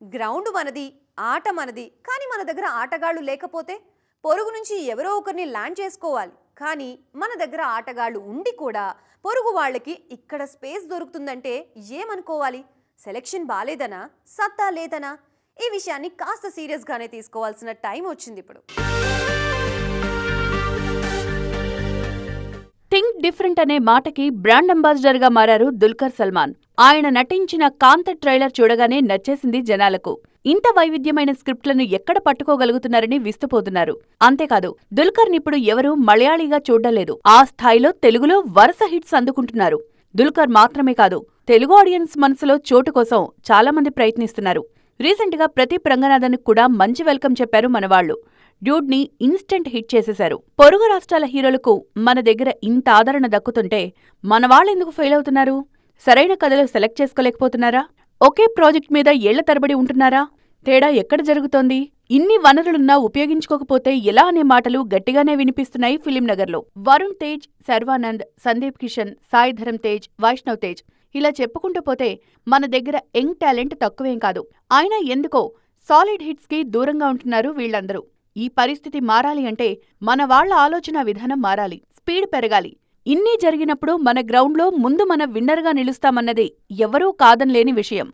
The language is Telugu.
గ్రౌండ్ మనది ఆట మనది కానీ మన దగ్గర ఆటగాళ్ళు లేకపోతే పొరుగు నుంచి ఎవరో ఒకరిని ల్యాండ్ చేసుకోవాలి. కానీ మన దగ్గర ఆటగాళ్ళు ఉండి కూడా పొరుగు వాళ్ళకి ఇక్కడ స్పేస్ దొరుకుతుందంటే ఏమనుకోవాలి? సెలెక్షన్ బాలేదనా? సత్తా లేదనా? ఈ విషయాన్ని కాస్త సీరియస్గానే తీసుకోవాల్సిన టైం వచ్చింది ఇప్పుడు. థింక్ డిఫరెంట్ అనే మాటకి బ్రాండ్ అంబాసిడర్గా మారారు దుల్కర్ సల్మాన్. ఆయన నటించిన కాంత ట్రైలర్ చూడగానే నచ్చేసింది జనాలకు. ఇంత వైవిధ్యమైన స్క్రిప్ట్లను ఎక్కడ పట్టుకోగలుగుతున్నారని విస్తుపోతున్నారు. అంతేకాదు దుల్కర్ నిప్పుడు ఎవరూ మలయాళీగా చూడలేదు ఆ స్థాయిలో తెలుగులో వరుస హిట్స్ అందుకుంటున్నారు. దుల్కర్ మాత్రమే కాదు తెలుగు ఆడియన్స్ మనసులో చోటు కోసం చాలా మంది ప్రయత్నిస్తున్నారు. రీసెంట్గా ప్రదీప్ రంగనాథన్ కూడా మంచి వెల్కమ్ చెప్పారు మనవాళ్ళు. డ్యూడ్ని ఇన్స్టెంట్ హిట్ చేసేశారు. పొరుగు రాష్ట్రాల హీరోలకు మన దగ్గర ఇంత ఆదరణ దక్కుతుంటే మనవాళ్ళెందుకు ఫెయిల్ అవుతున్నారు? సరైన కథలు సెలెక్ట్ చేసుకోలేకపోతున్నారా? ఒకే ప్రాజెక్ట్ మీద ఏళ్ళ తరబడి ఉంటున్నారా? తేడా ఎక్కడ జరుగుతోంది? ఇన్ని వనరులున్నా ఉపయోగించుకోకపోతే ఎలా అనే మాటలు గట్టిగానే వినిపిస్తున్నాయి ఫిలిం నగర్లో. వరుణ్ తేజ్ శర్వానంద్ సందీప్ కిషన్ సాయిధరం తేజ్ వైష్ణవ్ తేజ్. ఇలా చెప్పుకుంటూ పోతే మన దగ్గర యంగ్ టాలెంట్ తక్కువేం కాదు. అయినా ఎందుకో సాలిడ్ హిట్స్కి దూరంగా ఉంటున్నారు వీళ్ళందరూ. ఈ పరిస్థితి మారాలి అంటే మన వాళ్ళ ఆలోచన విధానం మారాలి. స్పీడ్ పెరగాలి. ఇన్ని జరిగినప్పుడు మన గ్రౌండ్లో ముందు మన విన్నర్గా నిలుస్తామన్నది ఎవరూ కాదనలేని విషయం.